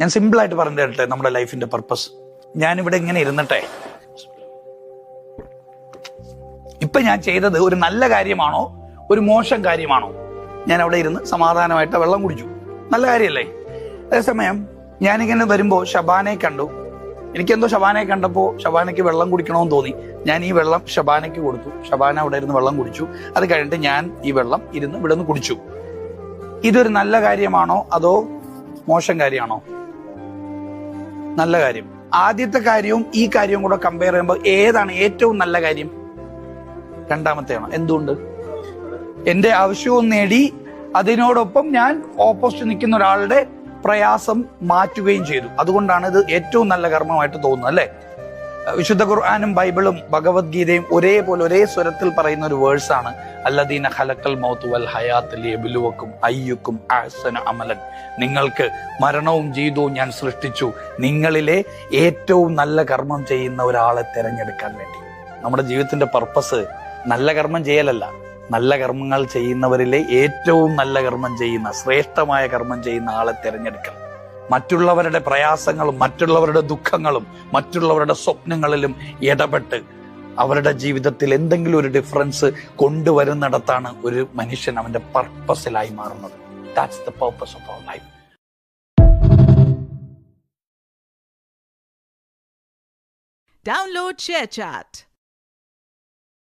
ഞാൻ സിമ്പിളായിട്ട് പറഞ്ഞു തരട്ടെ നമ്മുടെ ലൈഫിന്റെ പർപ്പസ് ഞാനിവിടെ ഇങ്ങനെ ഇരുന്നിട്ടെ. ഇപ്പൊ ഞാൻ ചെയ്തത് ഒരു നല്ല കാര്യമാണോ? ഒരു മോശം കാര്യമാണോ? ഞാൻ അവിടെ ഇരുന്ന് സമാധാനമായിട്ട് വെള്ളം കുടിച്ചു. നല്ല കാര്യമല്ലേ അതേസമയം ഞാനിങ്ങനെ വരുമ്പോൾ ഷബാനെ കണ്ടു. എനിക്കെന്തോ ഷബാനെ കണ്ടപ്പോൾ ഷബാനയ്ക്ക് വെള്ളം കുടിക്കണമെന്ന് തോന്നി. ഞാൻ ഈ വെള്ളം ഷബാനയ്ക്ക് കൊടുത്തു. ഷബാന അവിടെ ഇരുന്ന് വെള്ളം കുടിച്ചു. അത് കഴിഞ്ഞിട്ട് ഞാൻ ഈ വെള്ളം ഇരുന്ന് ഇവിടെ നിന്ന് കുടിച്ചു. ഇതൊരു നല്ല കാര്യമാണോ? അതോ മോശം കാര്യമാണോ? നല്ല കാര്യം. ആദ്യത്തെ കാര്യവും ഈ കാര്യവും കൂടെ കമ്പയർ ചെയ്യുമ്പോൾ ഏതാണ് ഏറ്റവും നല്ല കാര്യം? രണ്ടാമത്തെയാണ്. എന്തുകൊണ്ട്? എന്റെ ആവശ്യവും നേടി അതിനോടൊപ്പം ഞാൻ ഓപ്പോസിറ്റ് നിൽക്കുന്ന ഒരാളുടെ പ്രയാസം മാറ്റുകയും ചെയ്തു. അതുകൊണ്ടാണ് ഇത് ഏറ്റവും നല്ല കർമ്മമായിട്ട് തോന്നുന്നത് അല്ലെ? വിശുദ്ധ ഖുർആാനും ബൈബിളും ഭഗവത്ഗീതയും ഒരേപോലെ ഒരേ സ്വരത്തിൽ പറയുന്ന ഒരു വേഴ്സാണ്. അല്ലദീന ഹലക്കൽ മൗത്ത് വൽ ഹയാത്ത് ലിയബിലുവക്കും അയ്യുക്കും അഹ്സന അമലൻ. നിങ്ങൾക്ക് മരണവും ജീവിതവും ഞാൻ സൃഷ്ടിച്ചു. നിങ്ങളിലെ ഏറ്റവും നല്ല കർമ്മം ചെയ്യുന്ന ഒരാളെ തിരഞ്ഞെടുക്കാൻ വേണ്ടി. നമ്മുടെ ജീവിതത്തിന്റെ പർപ്പസ് നല്ല കർമ്മം ചെയ്യലല്ല. നല്ല കർമ്മങ്ങൾ ചെയ്യുന്നവരിലെ ഏറ്റവും നല്ല കർമ്മം ചെയ്യുന്ന ശ്രേഷ്ഠമായ കർമ്മം ചെയ്യുന്ന ആളെ തിരഞ്ഞെടുക്കൽ മറ്റുള്ളവരുടെ പ്രയാസങ്ങളും മറ്റുള്ളവരുടെ ദുഃഖങ്ങളും മറ്റുള്ളവരുടെ സ്വപ്നങ്ങളിലും ഇടപെട്ട് അവരുടെ ജീവിതത്തിൽ എന്തെങ്കിലും ഒരു ഡിഫറൻസ് കൊണ്ടുവരുന്നിടത്താണ് ഒരു മനുഷ്യൻ അവന്റെ പർപ്പസിലായി മാറുന്നത് that's the purpose of our life.